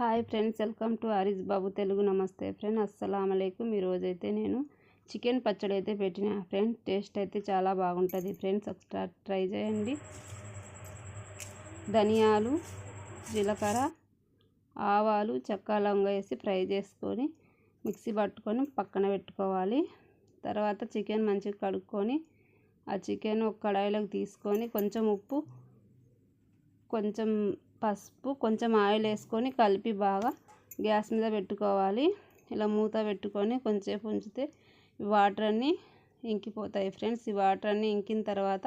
Hi friends welcome to Ariz Babu Telugu. Namaste friend అస్సలం అయికం ఈరోజైతే నేను చికెన్ పచ్చడి అయితే పెట్టిన ఫ్రెండ్. టేస్ట్ అయితే చాలా బాగుంటుంది ఫ్రెండ్స్. ఒకసారి ట్రై చేయండి. ధనియాలు జీలకర్ర ఆవాలు చెక్క లవంగ వేసి ఫ్రై చేసుకొని మిక్సీ పట్టుకొని పక్కన పెట్టుకోవాలి. తర్వాత చికెన్ మంచిగా కడుక్కొని ఆ చికెన్ ఒక కడాయిలోకి తీసుకొని కొంచెం ఉప్పు కొంచెం పసుపు కొంచెం ఆయిల్ వేసుకొని కలిపి బాగా గ్యాస్ మీద పెట్టుకోవాలి. ఇలా మూత పెట్టుకొని కొంచెంసేపు ఉంచితే వాటర్ అన్నీ ఇంకిపోతాయి ఫ్రెండ్స్. ఈ వాటర్ అన్నీ ఇంకిన తర్వాత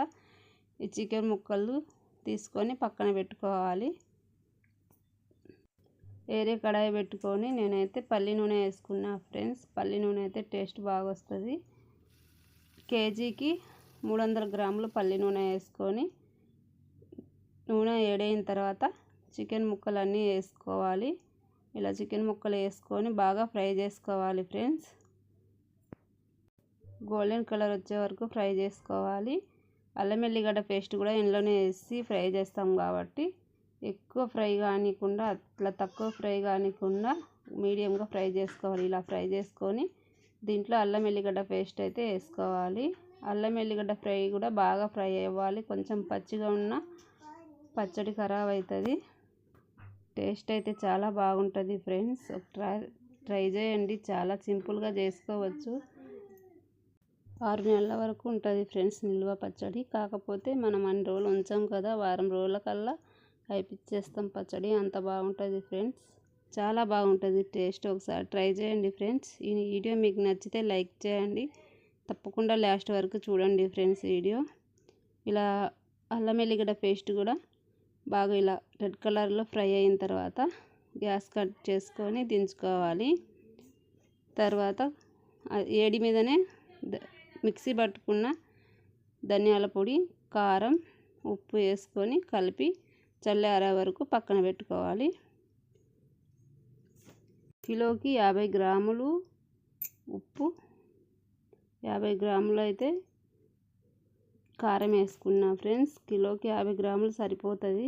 ఈ చికెన్ ముక్కలు తీసుకొని పక్కన పెట్టుకోవాలి. వేరే కడాయి పెట్టుకొని నేనైతే పల్లి నూనె వేసుకున్నా ఫ్రెండ్స్. పల్లి నూనె అయితే టేస్ట్ బాగా వస్తుంది. కేజీకి మూడు వందల గ్రాములు పల్లి నూనె వేసుకొని నూనె వేడైన తర్వాత చికెన్ ముక్కలు అన్నీ వేసుకోవాలి. ఇలా చికెన్ ముక్కలు వేసుకొని బాగా ఫ్రై చేసుకోవాలి ఫ్రెండ్స్. గోల్డెన్ కలర్ వచ్చే వరకు ఫ్రై చేసుకోవాలి. అల్లం ఎల్లిగడ్డ పేస్ట్ కూడా ఇందులోనే వేసి ఫ్రై చేస్తాం కాబట్టి ఎక్కువ ఫ్రై కానికుండా అట్లా తక్కువ ఫ్రై కానికుండా మీడియంగా ఫ్రై చేసుకోవాలి. ఇలా ఫ్రై చేసుకొని దీంట్లో అల్లం ఎల్లిగడ్డ పేస్ట్ అయితే వేసుకోవాలి. అల్లం ఎల్లిగడ్డ ఫ్రై కూడా బాగా ఫ్రై అవ్వాలి. కొంచెం పచ్చిగా ఉన్న పచ్చడి ఖరాబ్ అవుతుంది. టేస్ట్ అయితే చాలా బాగుంటుంది ఫ్రెండ్స్. ట్రై ట్రై చేయండి. చాలా సింపుల్గా చేసుకోవచ్చు. ఆరు నెలల వరకు ఉంటుంది ఫ్రెండ్స్ నిల్వ పచ్చడి. కాకపోతే మనం అన్ని రోజులు ఉంచాం కదా వారం రోజులకల్లా అయిపించేస్తాం అయిపిచ్చేస్తాం పచ్చడి. అంత బాగుంటుంది ఫ్రెండ్స్. చాలా బాగుంటుంది టేస్ట్ ఒకసారి ట్రై చేయండి ఫ్రెండ్స్. ఈ వీడియో మీకు నచ్చితే లైక్ చేయండి. తప్పకుండా లాస్ట్ వరకు చూడండి ఫ్రెండ్స్ వీడియో. ఇలా అల్లం ఎల్లిగడ్డ పేస్ట్ కూడా బాగా ఇలా రెడ్ కలర్లో ఫ్రై అయిన తర్వాత గ్యాస్ కట్ చేసుకొని దించుకోవాలి. తర్వాత ఏడి మీదనే మిక్సీ పట్టుకున్న ధనియాల పొడి కారం ఉప్పు వేసుకొని కలిపి చల్లారే వరకు పక్కన పెట్టుకోవాలి. కిలోకి యాభై గ్రాములు ఉప్పు యాభై గ్రాములు అయితే కారం వేసుకున్నా ఫ్రెండ్స్ కిలోకి యాభై గ్రాములు సరిపోతుంది.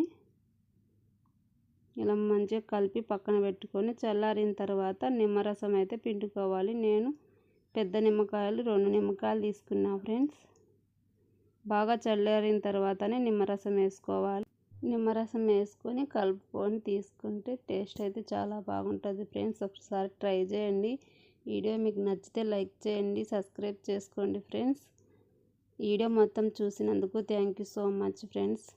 ఇలా మంచిగా కలిపి పక్కన పెట్టుకొని చల్లారిన తర్వాత నిమ్మరసం అయితే పిండుకోవాలి. నేను పెద్ద నిమ్మకాయలు రెండు నిమ్మకాయలు తీసుకున్నా ఫ్రెండ్స్. బాగా చల్లారిన తర్వాతనే నిమ్మరసం వేసుకోవాలి. నిమ్మరసం వేసుకొని కలుపుకొని తీసుకుంటే టేస్ట్ అయితే చాలా బాగుంటుంది ఫ్రెండ్స్. ఒకసారి ట్రై చేయండి. వీడియో మీకు నచ్చితే లైక్ చేయండి సబ్స్క్రైబ్ చేసుకోండి ఫ్రెండ్స్. వీడియో మొత్తం చూసినందుకు thank you so much friends.